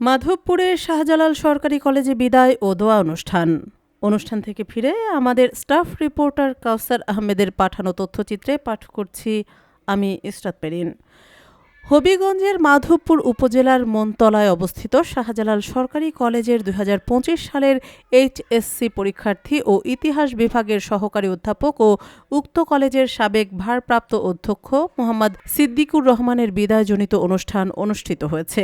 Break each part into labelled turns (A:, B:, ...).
A: মাধবপুরে শাহজালাল সরকারি কলেজে বিদায় ও দোয়া অনুষ্ঠান। অনুষ্ঠান থেকে ফিরে আমাদের স্টাফ রিপোর্টার কাউসার আহমেদের পাঠানো তথ্যচিত্রে পাঠ করছি আমি ইসরাত পেরিন। হবিগঞ্জের মাধবপুর উপজেলার মনতলায় অবস্থিত শাহজালাল সরকারি কলেজের দু হাজার পঁচিশ সালের এইচএসসি পরীক্ষার্থী ও ইতিহাস বিভাগের সহকারী অধ্যাপক ও উক্ত কলেজের সাবেক ভারপ্রাপ্ত অধ্যক্ষ মোহাম্মদ সিদ্দিকুর রহমানের বিদায়জনিত অনুষ্ঠান অনুষ্ঠিত হয়েছে।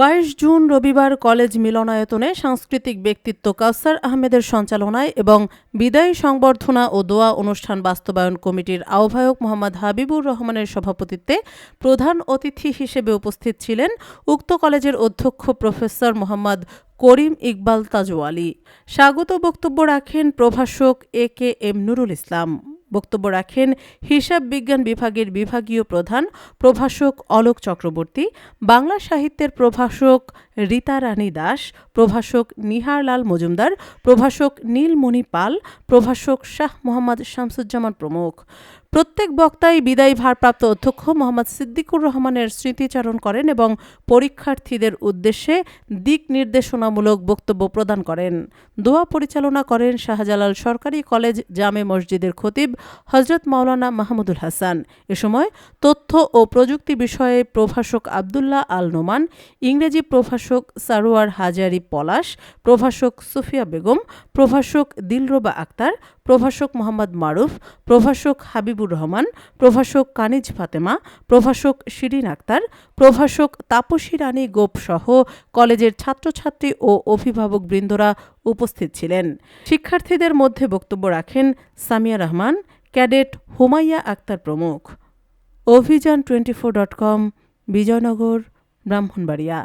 A: বাইশ জুন রবিবার কলেজ মিলনায়তনে সাংস্কৃতিক ব্যক্তিত্ব কাউসার আহমেদের সঞ্চালনায় এবং বিদায়ী সংবর্ধনা ও দোয়া অনুষ্ঠান বাস্তবায়ন কমিটির আহ্বায়ক মোহাম্মদ হাবিবুর রহমানের সভাপতিত্বে প্রধান অতিথি হিসেবে উপস্থিত ছিলেন উক্ত কলেজের অধ্যক্ষ প্রফেসর মোহাম্মদ করিম ইকবাল তাজওয়ালি। স্বাগত বক্তব্য রাখেন প্রভাষক এ কে এম নুরুল ইসলাম। বক্তব্য রাখেন হিসাব বিজ্ঞান বিভাগের বিভাগীয় প্রধান প্রভাষক অলোক চক্রবর্তী বাংলা সাহিত্যের প্রভাষক রীতা রানী দাস, প্রভাষক নিহারলাল মজুমদার, প্রভাষক নীলমণি পাল, প্রভাষক শাহ মোহাম্মদ শামসুজ্জামান প্রমুখ। প্রত্যেক বক্তাই বিদায়ী ভারপ্রাপ্ত অধ্যক্ষ মোহাম্মদ সিদ্দিকুর রহমানের স্মৃতিচারণ করেন এবং পরীক্ষার্থীদের উদ্দেশ্যে দিক নির্দেশনামূলক বক্তব্য প্রদান করেন। দোয়া পরিচালনা করেন শাহজালাল সরকারি কলেজ জামে মসজিদের খতিব হজরত মাওলানা মাহমুদুল হাসান। এ সময় তথ্য ও প্রযুক্তি বিষয়ে প্রভাষক আবদুল্লাহ আল নোমান ইংরেজি প্রভাষক সারোয়ার হাজারি পলাশ, প্রভাষক সুফিয়া বেগম, প্রভাষক দিলরোবা আক্তার, প্রভাষক মোহাম্মদ মারুফ, প্রভাষক হাবিবুর রহমান, প্রভাষক কানিজ ফাতেমা, প্রভাষক শিরিন আক্তার, প্রভাষক তাপসী রানী গোপ সহ কলেজের ছাত্রছাত্রী ও অভিভাবক বৃন্দরা উপস্থিত ছিলেন। শিক্ষার্থীদের মধ্যে বক্তব্য রাখেন সামিয়া রহমান, ক্যাডেট হুমাইয়া আক্তার প্রমুখ। Abhijan twenty four dot com Bijoynagar Brahmanbaria.